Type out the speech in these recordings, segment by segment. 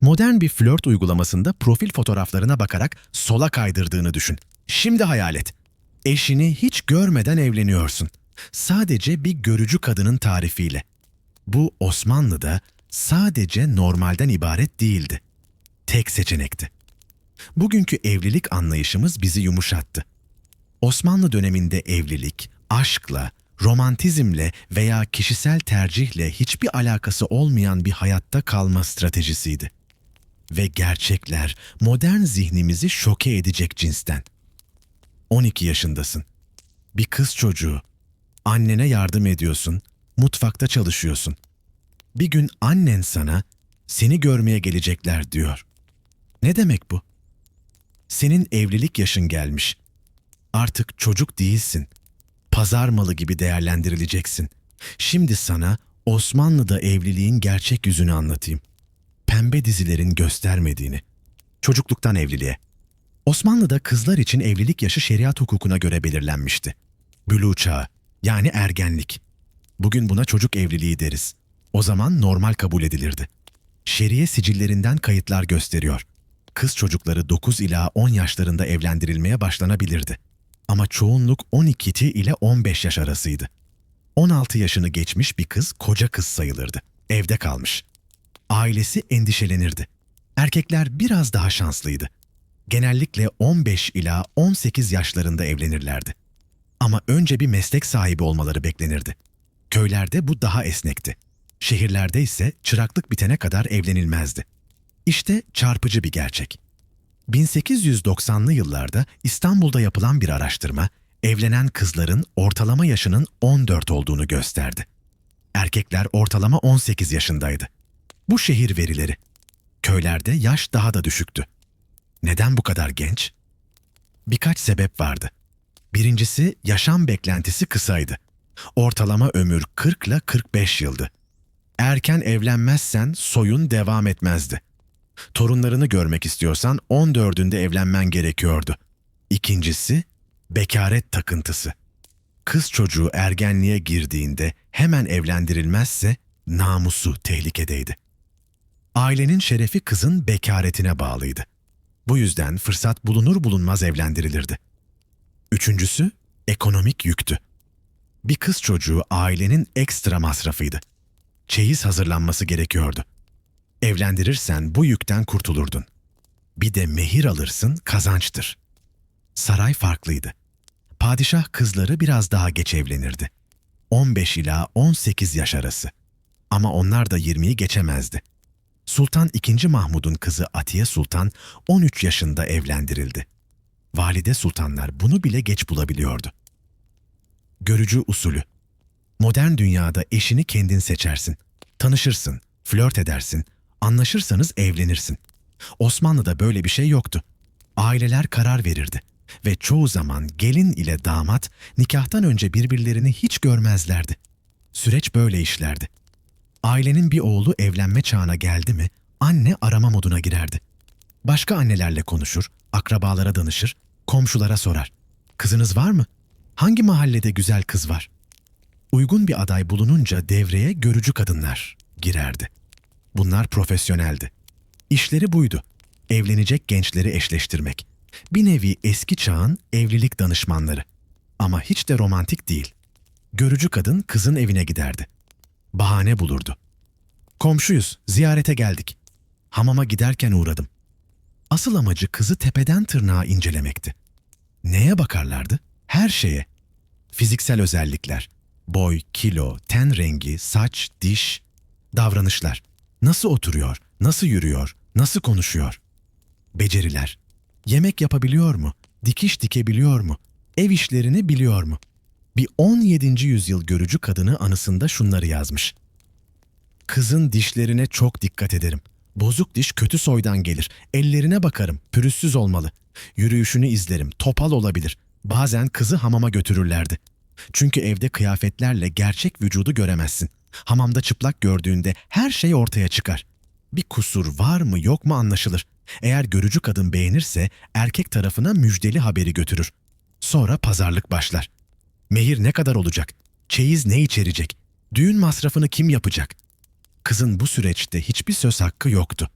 Modern bir flört uygulamasında profil fotoğraflarına bakarak sola kaydırdığını düşün. Şimdi hayal et. Eşini hiç görmeden evleniyorsun. Sadece bir görücü kadının tarifiyle. Bu Osmanlı'da sadece normalden ibaret değildi. Tek seçenekti. Bugünkü evlilik anlayışımız bizi yumuşattı. Osmanlı döneminde evlilik, aşkla, romantizmle veya kişisel tercihle hiçbir alakası olmayan bir hayatta kalma stratejisiydi. Ve gerçekler modern zihnimizi şoke edecek cinsten. 12 yaşındasın. Bir kız çocuğu. Annene yardım ediyorsun, mutfakta çalışıyorsun. Bir gün annen sana seni görmeye gelecekler diyor. Ne demek bu? Senin evlilik yaşın gelmiş. Artık çocuk değilsin. Pazar malı gibi değerlendirileceksin. Şimdi sana Osmanlı'da evliliğin gerçek yüzünü anlatayım. Pembe dizilerin göstermediğini. Çocukluktan evliliğe. Osmanlı'da kızlar için evlilik yaşı şeriat hukukuna göre belirlenmişti. Bülü çağı, yani ergenlik. Bugün buna çocuk evliliği deriz. O zaman normal kabul edilirdi. Şeriye sicillerinden kayıtlar gösteriyor. Kız çocukları 9 ila 10 yaşlarında evlendirilmeye başlanabilirdi. Ama çoğunluk 12 ile 15 yaş arasıydı. 16 yaşını geçmiş bir kız koca kız sayılırdı. Evde kalmış. Ailesi endişelenirdi. Erkekler biraz daha şanslıydı. Genellikle 15 ila 18 yaşlarında evlenirlerdi. Ama önce bir meslek sahibi olmaları beklenirdi. Köylerde bu daha esnekti. Şehirlerde ise çıraklık bitene kadar evlenilmezdi. İşte çarpıcı bir gerçek. 1890'lı yıllarda İstanbul'da yapılan bir araştırma, evlenen kızların ortalama yaşının 14 olduğunu gösterdi. Erkekler ortalama 18 yaşındaydı. Bu şehir verileri. Köylerde yaş daha da düşüktü. Neden bu kadar genç? Birkaç sebep vardı. Birincisi yaşam beklentisi kısaydı. Ortalama ömür 40 ile 45 yıldı. Erken evlenmezsen soyun devam etmezdi. Torunlarını görmek istiyorsan 14'ünde evlenmen gerekiyordu. İkincisi bekaret takıntısı. Kız çocuğu ergenliğe girdiğinde hemen evlendirilmezse namusu tehlikedeydi. Ailenin şerefi kızın bekaretine bağlıydı. Bu yüzden fırsat bulunur bulunmaz evlendirilirdi. Üçüncüsü ekonomik yüktü. Bir kız çocuğu ailenin ekstra masrafıydı. Çeyiz hazırlanması gerekiyordu. Evlendirirsen bu yükten kurtulurdun. Bir de mehir alırsın kazançtır. Saray farklıydı. Padişah kızları biraz daha geç evlenirdi. 15 ila 18 yaş arası. Ama onlar da 20'yi geçemezdi. Sultan II. Mahmud'un kızı Atiye Sultan 13 yaşında evlendirildi. Valide sultanlar bunu bile geç bulabiliyordu. Görücü usulü. Modern dünyada eşini kendin seçersin. Tanışırsın, flört edersin, anlaşırsanız evlenirsin. Osmanlı'da böyle bir şey yoktu. Aileler karar verirdi ve çoğu zaman gelin ile damat nikahtan önce birbirlerini hiç görmezlerdi. Süreç böyle işlerdi. Ailenin bir oğlu evlenme çağına geldi mi anne arama moduna girerdi. Başka annelerle konuşur, akrabalara danışır, komşulara sorar. Kızınız var mı? Hangi mahallede güzel kız var? Uygun bir aday bulununca devreye görücü kadınlar girerdi. Bunlar profesyoneldi. İşleri buydu. Evlenecek gençleri eşleştirmek. Bir nevi eski çağın evlilik danışmanları. Ama hiç de romantik değil. Görücü kadın kızın evine giderdi. Bahane bulurdu. Komşuyuz, ziyarete geldik. Hamama giderken uğradım. Asıl amacı kızı tepeden tırnağa incelemekti. Neye bakarlardı? Her şeye. Fiziksel özellikler, boy, kilo, ten rengi, saç, diş, davranışlar. Nasıl oturuyor, nasıl yürüyor, nasıl konuşuyor? Beceriler. Yemek yapabiliyor mu? Dikiş dikebiliyor mu? Ev işlerini biliyor mu? Bir 17. yüzyıl görücü kadını anısında şunları yazmış. Kızın dişlerine çok dikkat ederim. Bozuk diş kötü soydan gelir. Ellerine bakarım, pürüzsüz olmalı. Yürüyüşünü izlerim, topal olabilir. Bazen kızı hamama götürürlerdi. Çünkü evde kıyafetlerle gerçek vücudu göremezsin. Hamamda çıplak gördüğünde her şey ortaya çıkar. Bir kusur var mı yok mu anlaşılır. Eğer görücü kadın beğenirse erkek tarafına müjdeli haberi götürür. Sonra pazarlık başlar. Mehir ne kadar olacak? Çeyiz ne içerecek? Düğün masrafını kim yapacak? Kızın bu süreçte hiçbir söz hakkı yoktu.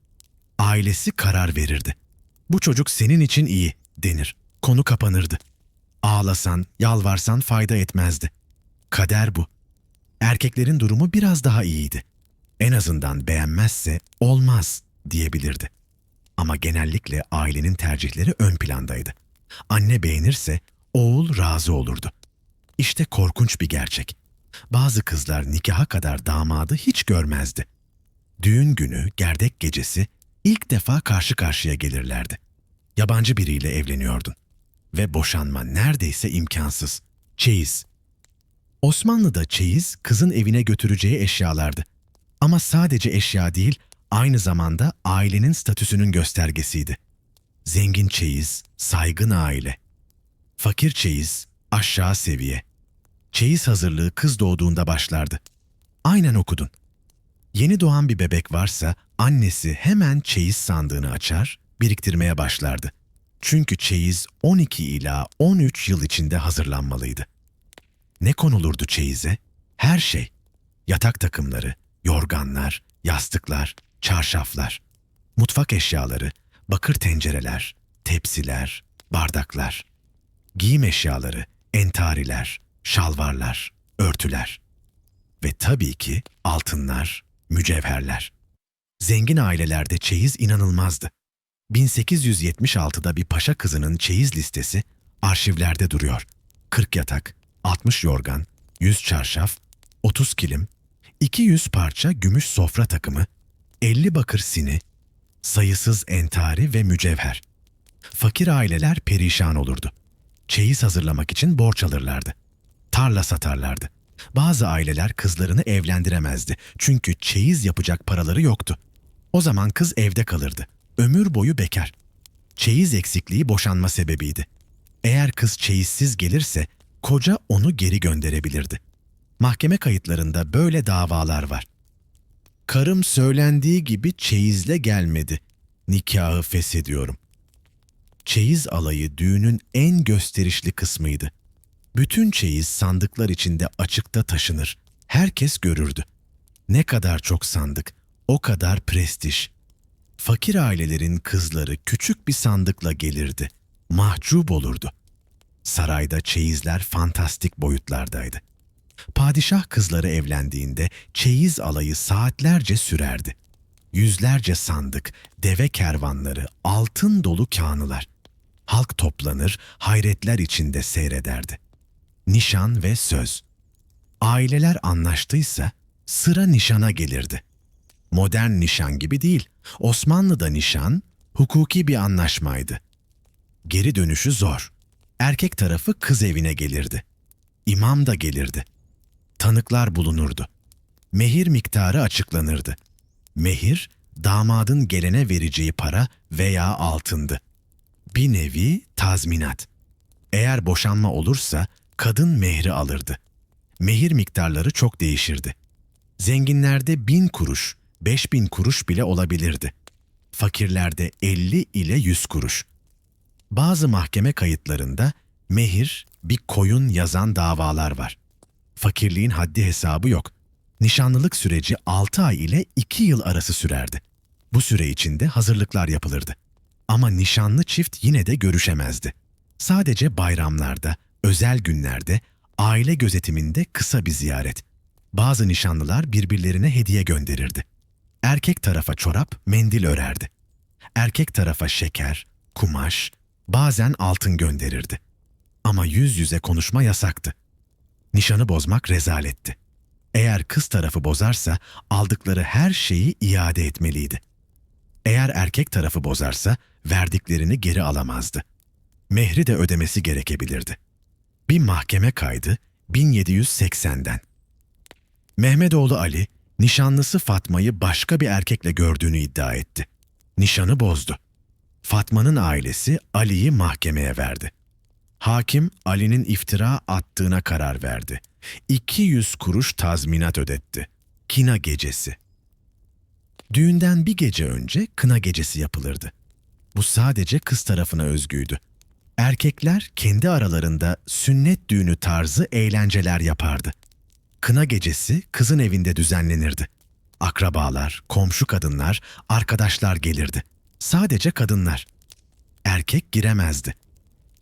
ailesi karar verirdi. Bu çocuk senin için iyi denir. Konu kapanırdı. Ağlasan, yalvarsan fayda etmezdi. Kader bu. Erkeklerin durumu biraz daha iyiydi. En azından beğenmezse olmaz diyebilirdi. Ama genellikle ailenin tercihleri ön plandaydı. Anne beğenirse oğul razı olurdu. İşte korkunç bir gerçek. Bazı kızlar nikaha kadar damadı hiç görmezdi. Düğün günü, gerdek gecesi ilk defa karşı karşıya gelirlerdi. Yabancı biriyle evleniyordun ve boşanma neredeyse imkansız. Çeyiz. Osmanlı'da çeyiz kızın evine götüreceği eşyalardı. Ama sadece eşya değil, aynı zamanda ailenin statüsünün göstergesiydi. Zengin çeyiz, saygın aile. Fakir çeyiz, aşağı seviye. Çeyiz hazırlığı kız doğduğunda başlardı. Aynen okudun. Yeni doğan bir bebek varsa annesi hemen çeyiz sandığını açar, biriktirmeye başlardı. Çünkü çeyiz 12 ila 13 yıl içinde hazırlanmalıydı. Ne konulurdu çeyize? Her şey. Yatak takımları, yorganlar, yastıklar, çarşaflar, mutfak eşyaları, bakır tencereler, tepsiler, bardaklar, giyim eşyaları, entariler, şalvarlar, örtüler ve tabii ki altınlar, mücevherler. Zengin ailelerde çeyiz inanılmazdı. 1876'da bir paşa kızının çeyiz listesi arşivlerde duruyor. 40 yatak, 60 yorgan, 100 çarşaf, 30 kilim, 200 parça gümüş sofra takımı, 50 bakır sini, sayısız entari ve mücevher. Fakir aileler perişan olurdu. Çeyiz hazırlamak için borç alırlardı. Tarla satarlardı. Bazı aileler kızlarını evlendiremezdi çünkü çeyiz yapacak paraları yoktu. O zaman kız evde kalırdı. Ömür boyu bekar. Çeyiz eksikliği boşanma sebebiydi. Eğer kız çeyizsiz gelirse koca onu geri gönderebilirdi. Mahkeme kayıtlarında böyle davalar var. Karım söylendiği gibi çeyizle gelmedi. Nikahı feshediyorum. Çeyiz alayı düğünün en gösterişli kısmıydı. Bütün çeyiz sandıklar içinde açıkta taşınır. Herkes görürdü. Ne kadar çok sandık, o kadar prestij. Fakir ailelerin kızları küçük bir sandıkla gelirdi. Mahcup olurdu. Sarayda çeyizler fantastik boyutlardaydı. Padişah kızları evlendiğinde çeyiz alayı saatlerce sürerdi. Yüzlerce sandık, deve kervanları, altın dolu kağnılar. Halk toplanır, hayretler içinde seyrederdi. Nişan ve söz. Aileler anlaştıysa sıra nişana gelirdi. Modern nişan gibi değil. Osmanlı'da nişan hukuki bir anlaşmaydı. Geri dönüşü zor. Erkek tarafı kız evine gelirdi. İmam da gelirdi. Tanıklar bulunurdu. Mehir miktarı açıklanırdı. Mehir, damadın gelene vereceği para veya altındı. Bir nevi tazminat. Eğer boşanma olursa kadın mehri alırdı. Mehir miktarları çok değişirdi. Zenginlerde bin kuruş, beş bin kuruş bile olabilirdi. Fakirlerde 50 ile 100 kuruş. Bazı mahkeme kayıtlarında mehir bir koyun yazan davalar var. Fakirliğin haddi hesabı yok. Nişanlılık süreci 6 ay ile 2 yıl arası sürerdi. Bu süre içinde hazırlıklar yapılırdı. Ama nişanlı çift yine de görüşemezdi. Sadece bayramlarda, özel günlerde, aile gözetiminde kısa bir ziyaret. Bazı nişanlılar birbirlerine hediye gönderirdi. Erkek tarafa çorap, mendil örerdi. Erkek tarafa şeker, kumaş, bazen altın gönderirdi. Ama yüz yüze konuşma yasaktı. Nişanı bozmak rezaletti. Eğer kız tarafı bozarsa aldıkları her şeyi iade etmeliydi. Eğer erkek tarafı bozarsa verdiklerini geri alamazdı. Mehri de ödemesi gerekebilirdi. Bir mahkeme kaydı 1780'den. Mehmetoğlu Ali, nişanlısı Fatma'yı başka bir erkekle gördüğünü iddia etti. Nişanı bozdu. Fatma'nın ailesi Ali'yi mahkemeye verdi. Hakim Ali'nin iftira attığına karar verdi. 200 kuruş tazminat ödetti. Kina gecesi. Düğünden bir gece önce kına gecesi yapılırdı. Bu sadece kız tarafına özgüydü. Erkekler kendi aralarında sünnet düğünü tarzı eğlenceler yapardı. Kına gecesi kızın evinde düzenlenirdi. Akrabalar, komşu kadınlar, arkadaşlar gelirdi. Sadece kadınlar. Erkek giremezdi.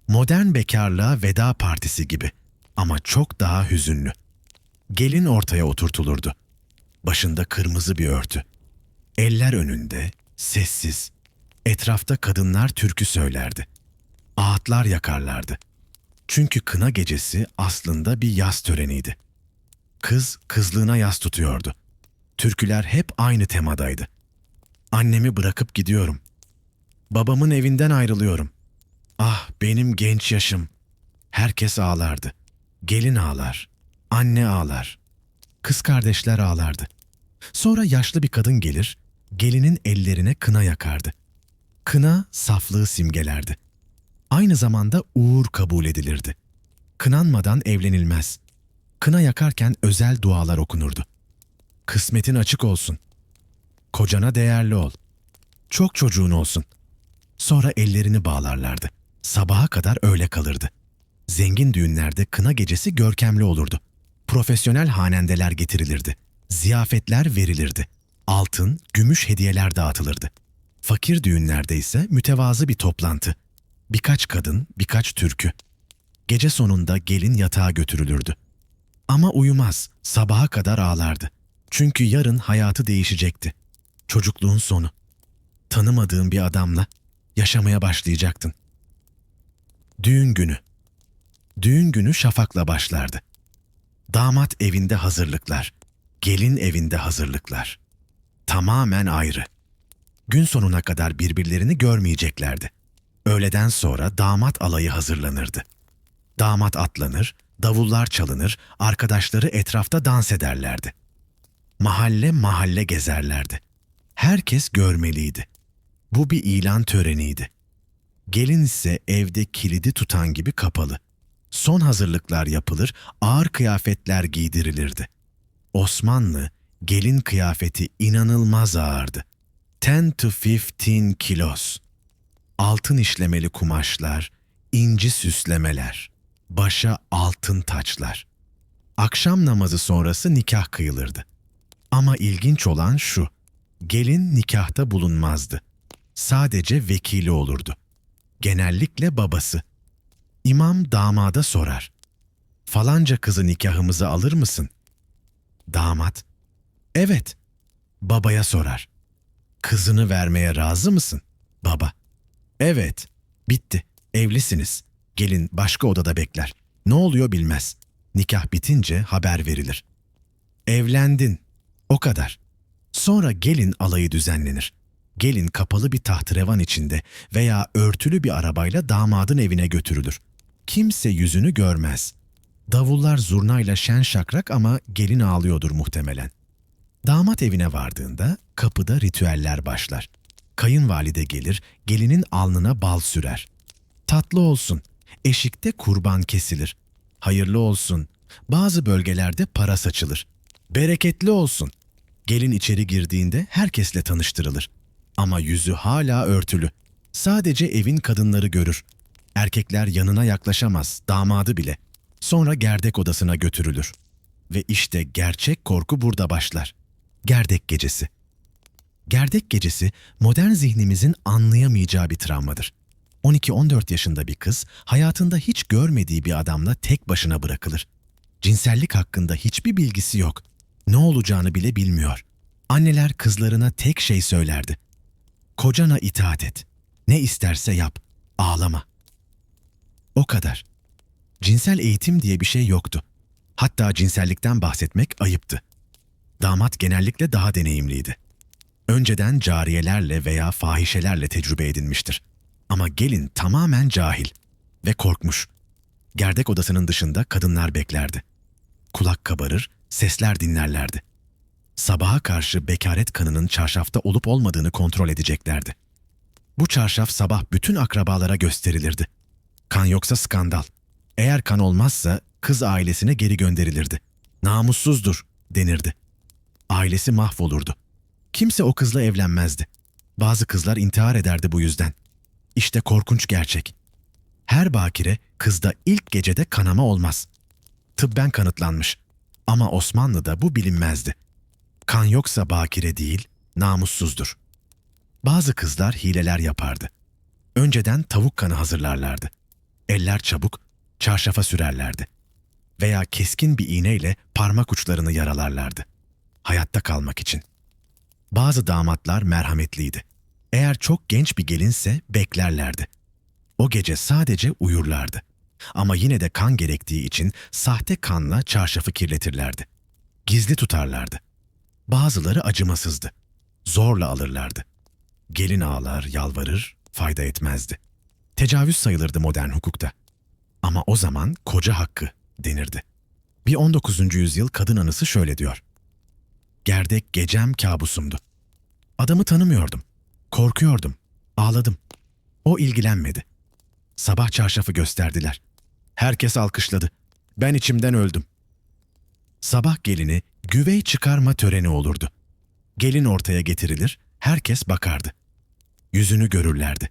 Modern bekarlığa veda partisi gibi ama çok daha hüzünlü. Gelin ortaya oturtulurdu. Başında kırmızı bir örtü. Eller önünde, sessiz. Etrafta kadınlar türkü söylerdi. Ağıtlar yakarlardı. Çünkü kına gecesi aslında bir yaz töreniydi. Kız kızlığına yas tutuyordu. Türküler hep aynı temadaydı. Annemi bırakıp gidiyorum. Babamın evinden ayrılıyorum. Ah benim genç yaşım. Herkes ağlardı. Gelin ağlar, anne ağlar. Kız kardeşler ağlardı. Sonra yaşlı bir kadın gelir, gelinin ellerine kına yakardı. Kına saflığı simgelerdi. Aynı zamanda uğur kabul edilirdi. Kınanmadan evlenilmez. Kına yakarken özel dualar okunurdu. Kısmetin açık olsun. Kocana değerli ol. Çok çocuğun olsun. Sonra ellerini bağlarlardı. Sabaha kadar öyle kalırdı. Zengin düğünlerde kına gecesi görkemli olurdu. Profesyonel hanendeler getirilirdi. Ziyafetler verilirdi. Altın, gümüş hediyeler dağıtılırdı. Fakir düğünlerde ise mütevazı bir toplantı. Birkaç kadın, birkaç türkü. Gece sonunda gelin yatağa götürülürdü. Ama uyumaz, sabaha kadar ağlardı. Çünkü yarın hayatı değişecekti. Çocukluğun sonu. Tanımadığın bir adamla yaşamaya başlayacaktın. Düğün günü. Düğün günü şafakla başlardı. Damat evinde hazırlıklar, gelin evinde hazırlıklar. Tamamen ayrı. Gün sonuna kadar birbirlerini görmeyeceklerdi. Öğleden sonra damat alayı hazırlanırdı. Damat atlanır, davullar çalınır, arkadaşları etrafta dans ederlerdi. Mahalle mahalle gezerlerdi. Herkes görmeliydi. Bu bir ilan töreniydi. Gelin ise evde kilidi tutan gibi kapalı. Son hazırlıklar yapılır, ağır kıyafetler giydirilirdi. Osmanlı gelin kıyafeti inanılmaz ağırdı. 10 to 15 kilos. Altın işlemeli kumaşlar, inci süslemeler, başa altın taçlar. Akşam namazı sonrası nikah kıyılırdı. Ama ilginç olan şu, gelin nikahta bulunmazdı. Sadece vekili olurdu. Genellikle babası. İmam damada sorar. Falanca kızı nikahımıza alır mısın? Damat, evet. Babaya sorar. Kızını vermeye razı mısın? Baba, evet. Bitti, evlisiniz. Gelin başka odada bekler. Ne oluyor bilmez. Nikah bitince haber verilir. Evlendin. O kadar. Sonra gelin alayı düzenlenir. Gelin kapalı bir tahtrevan içinde veya örtülü bir arabayla damadın evine götürülür. Kimse yüzünü görmez. Davullar zurnayla şen şakrak ama gelin ağlıyordur muhtemelen. Damat evine vardığında kapıda ritüeller başlar. Kayınvalide gelir, gelinin alnına bal sürer. Tatlı olsun, eşikte kurban kesilir. Hayırlı olsun, bazı bölgelerde para saçılır. Bereketli olsun. Gelin içeri girdiğinde herkesle tanıştırılır. Ama yüzü hala örtülü. Sadece evin kadınları görür. Erkekler yanına yaklaşamaz, damadı bile. Sonra gerdek odasına götürülür. Ve işte gerçek korku burada başlar. Gerdek gecesi. Gerdek gecesi modern zihnimizin anlayamayacağı bir travmadır. 12-14 yaşında bir kız hayatında hiç görmediği bir adamla tek başına bırakılır. Cinsellik hakkında hiçbir bilgisi yok. Ne olacağını bile bilmiyor. Anneler kızlarına tek şey söylerdi. Kocana itaat et. Ne isterse yap. Ağlama. O kadar. Cinsel eğitim diye bir şey yoktu. Hatta cinsellikten bahsetmek ayıptı. Damat genellikle daha deneyimliydi. Önceden cariyelerle veya fahişelerle tecrübe edinmiştir. Ama gelin tamamen cahil ve korkmuş. Gerdek odasının dışında kadınlar beklerdi. Kulak kabarır, sesler dinlerlerdi. Sabaha karşı bekaret kanının çarşafta olup olmadığını kontrol edeceklerdi. Bu çarşaf sabah bütün akrabalara gösterilirdi. Kan yoksa skandal. Eğer kan olmazsa kız ailesine geri gönderilirdi. Namussuzdur denirdi. Ailesi mahvolurdu. Kimse o kızla evlenmezdi. Bazı kızlar intihar ederdi bu yüzden. İşte korkunç gerçek. Her bakire kızda ilk gecede kanama olmaz. Tıbben kanıtlanmış. Ama Osmanlı'da bu bilinmezdi. Kan yoksa bakire değil, namussuzdur. Bazı kızlar hileler yapardı. Önceden tavuk kanı hazırlarlardı. Eller çabuk, çarşafa sürerlerdi. Veya keskin bir iğneyle parmak uçlarını yaralarlardı. Hayatta kalmak için. Bazı damatlar merhametliydi. Eğer çok genç bir gelinse beklerlerdi. O gece sadece uyurlardı. Ama yine de kan gerektiği için sahte kanla çarşafı kirletirlerdi. Gizli tutarlardı. Bazıları acımasızdı. Zorla alırlardı. Gelin ağlar, yalvarır, fayda etmezdi. Tecavüz sayılırdı modern hukukta. Ama o zaman koca hakkı denirdi. Bir 19. yüzyıl kadın anısı şöyle diyor. Gerdek gecem kabusumdu. Adamı tanımıyordum. Korkuyordum. Ağladım. O ilgilenmedi. Sabah çarşafı gösterdiler. Herkes alkışladı. Ben içimden öldüm. Sabah gelini güvey çıkarma töreni olurdu. Gelin ortaya getirilir, herkes bakardı. Yüzünü görürlerdi.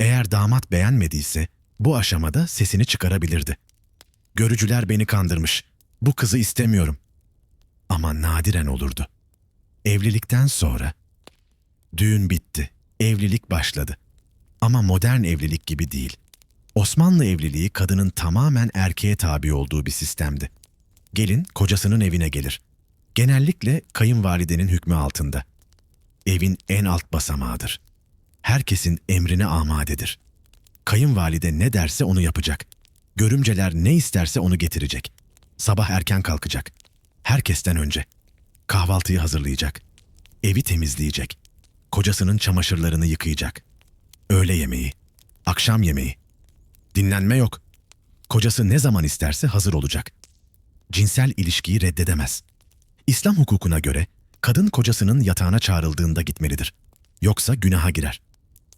Eğer damat beğenmediyse bu aşamada sesini çıkarabilirdi. Görücüler beni kandırmış. Bu kızı istemiyorum. Ama nadiren olurdu. Evlilikten sonra düğün bitti, evlilik başladı. Ama modern evlilik gibi değil. Osmanlı evliliği kadının tamamen erkeğe tabi olduğu bir sistemdi. Gelin kocasının evine gelir. Genellikle kayınvalidenin hükmü altında. Evin en alt basamağıdır. Herkesin emrine amadedir. Kayınvalide ne derse onu yapacak. Görümceler ne isterse onu getirecek. Sabah erken kalkacak. Herkesten önce. Kahvaltıyı hazırlayacak. Evi temizleyecek. Kocasının çamaşırlarını yıkayacak. Öğle yemeği, akşam yemeği. Dinlenme yok. Kocası ne zaman isterse hazır olacak. Cinsel ilişkiyi reddedemez. İslam hukukuna göre kadın kocasının yatağına çağrıldığında gitmelidir. Yoksa günaha girer.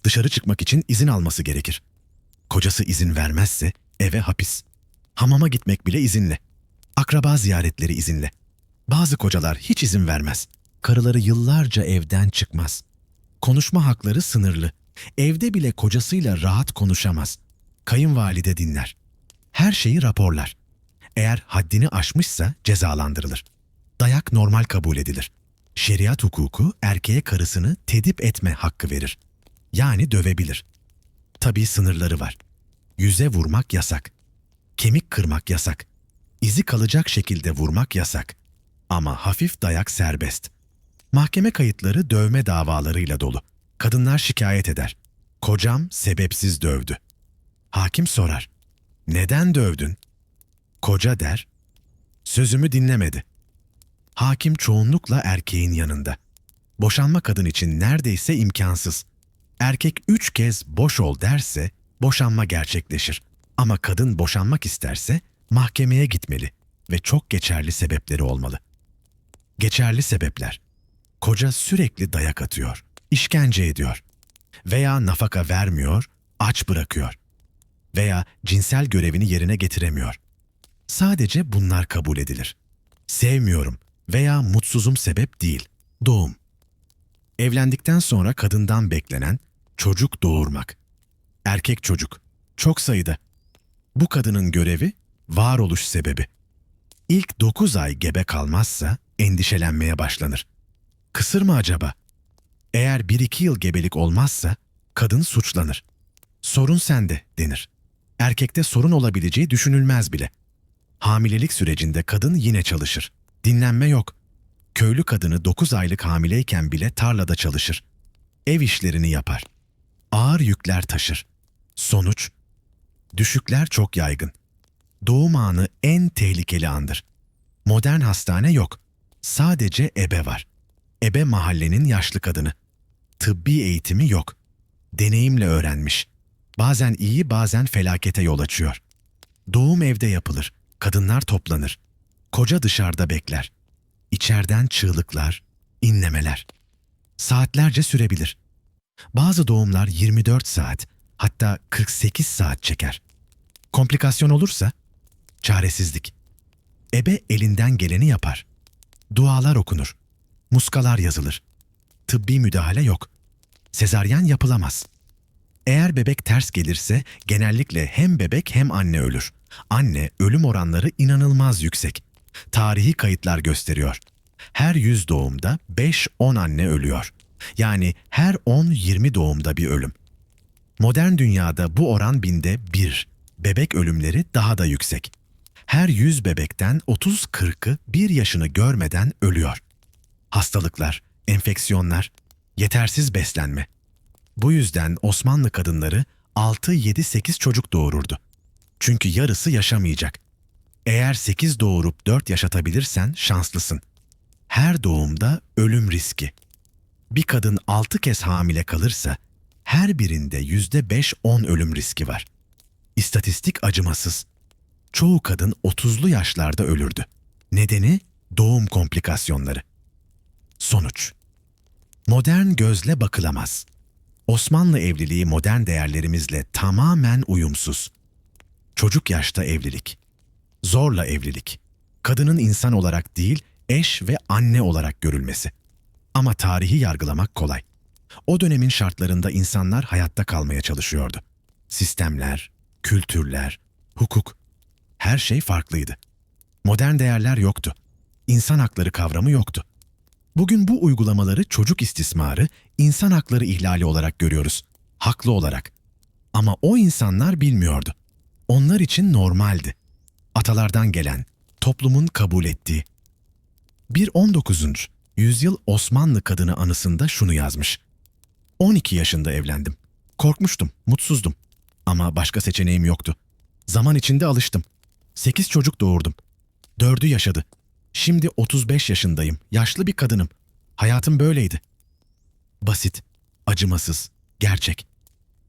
Dışarı çıkmak için izin alması gerekir. Kocası izin vermezse eve hapis. Hamama gitmek bile izinle. Akraba ziyaretleri izinle. Bazı kocalar hiç izin vermez. Karıları yıllarca evden çıkmaz. Konuşma hakları sınırlı. Evde bile kocasıyla rahat konuşamaz. Kayınvalide dinler. Her şeyi raporlar. Eğer haddini aşmışsa cezalandırılır. Dayak normal kabul edilir. Şeriat hukuku erkeğe karısını tedip etme hakkı verir. Yani dövebilir. Tabii sınırları var. Yüze vurmak yasak. Kemik kırmak yasak. İzi kalacak şekilde vurmak yasak. Ama hafif dayak serbest. Mahkeme kayıtları dövme davalarıyla dolu. Kadınlar şikayet eder. Kocam sebepsiz dövdü. Hakim sorar. Neden dövdün? Koca der. Sözümü dinlemedi. Hakim çoğunlukla erkeğin yanında. Boşanma kadın için neredeyse imkansız. Erkek üç kez boş ol derse boşanma gerçekleşir. Ama kadın boşanmak isterse mahkemeye gitmeli ve çok geçerli sebepleri olmalı. Geçerli sebepler. Koca sürekli dayak atıyor, işkence ediyor veya nafaka vermiyor, aç bırakıyor veya cinsel görevini yerine getiremiyor. Sadece bunlar kabul edilir. Sevmiyorum veya mutsuzum sebep değil. Doğum. Evlendikten sonra kadından beklenen çocuk doğurmak. Erkek çocuk. Çok sayıda. Bu kadının görevi varoluş sebebi. İlk 9 ay gebe kalmazsa endişelenmeye başlanır. Kısır mı acaba? Eğer 1-2 yıl gebelik olmazsa kadın suçlanır. Sorun sende denir. Erkekte sorun olabileceği düşünülmez bile. Hamilelik sürecinde kadın yine çalışır. Dinlenme yok. Köylü kadını 9 aylık hamileyken bile tarlada çalışır. Ev işlerini yapar. Ağır yükler taşır. Sonuç? Düşükler çok yaygın. Doğum anı en tehlikeli andır. Modern hastane yok. Sadece ebe var. Ebe mahallenin yaşlı kadını. Tıbbi eğitimi yok. Deneyimle öğrenmiş. Bazen iyi bazen felakete yol açıyor. Doğum evde yapılır. Kadınlar toplanır. Koca dışarıda bekler. İçeriden çığlıklar, inlemeler. Saatlerce sürebilir. Bazı doğumlar 24 saat, hatta 48 saat çeker. Komplikasyon olursa çaresizlik. Ebe elinden geleni yapar. Dualar okunur. Muskalar yazılır. Tıbbi müdahale yok. Sezaryen yapılamaz. Eğer bebek ters gelirse genellikle hem bebek hem anne ölür. Anne ölüm oranları inanılmaz yüksek. Tarihi kayıtlar gösteriyor. Her 100 doğumda 5-10 anne ölüyor. Yani her 10-20 doğumda bir ölüm. Modern dünyada bu oran binde bir. Bebek ölümleri daha da yüksek. Her 100 bebekten 30-40'ı bir yaşını görmeden ölüyor. Hastalıklar, enfeksiyonlar, yetersiz beslenme. Bu yüzden Osmanlı kadınları 6-7-8 çocuk doğururdu. Çünkü yarısı yaşamayacak. Eğer 8 doğurup 4 yaşatabilirsen şanslısın. Her doğumda ölüm riski. Bir kadın 6 kez hamile kalırsa her birinde %5-10 ölüm riski var. İstatistik acımasız. Çoğu kadın 30'lu yaşlarda ölürdü. Nedeni doğum komplikasyonları. Sonuç Modern gözle bakılamaz. Osmanlı evliliği modern değerlerimizle tamamen uyumsuz. Çocuk yaşta evlilik. Zorla evlilik. Kadının insan olarak değil, eş ve anne olarak görülmesi. Ama tarihi yargılamak kolay. O dönemin şartlarında insanlar hayatta kalmaya çalışıyordu. Sistemler, kültürler, hukuk, her şey farklıydı. Modern değerler yoktu. İnsan hakları kavramı yoktu. Bugün bu uygulamaları çocuk istismarı, insan hakları ihlali olarak görüyoruz. Haklı olarak. Ama o insanlar bilmiyordu. Onlar için normaldi. Atalardan gelen, toplumun kabul ettiği. Bir 19. yüzyıl Osmanlı kadını anısında şunu yazmış. 12 yaşında evlendim. Korkmuştum, mutsuzdum. Ama başka seçeneğim yoktu. Zaman içinde alıştım. 8 çocuk doğurdum. Dördü yaşadı. Şimdi 35 yaşındayım. Yaşlı bir kadınım. Hayatım böyleydi. Basit, acımasız, gerçek.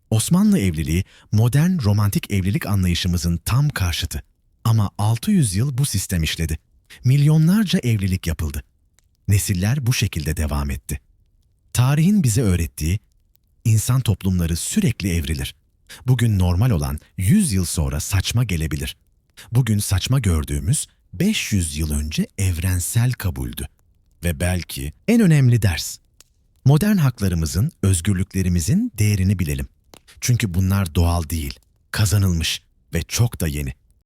Osmanlı evliliği modern romantik evlilik anlayışımızın tam karşıtı. Ama 600 yıl bu sistem işledi. Milyonlarca evlilik yapıldı. Nesiller bu şekilde devam etti. Tarihin bize öğrettiği insan toplumları sürekli evrilir. Bugün normal olan 100 yıl sonra saçma gelebilir. Bugün saçma gördüğümüz 500 yıl önce evrensel kabuldü. Ve belki en önemli ders. Modern haklarımızın, özgürlüklerimizin değerini bilelim. Çünkü bunlar doğal değil, kazanılmış ve çok da yeni.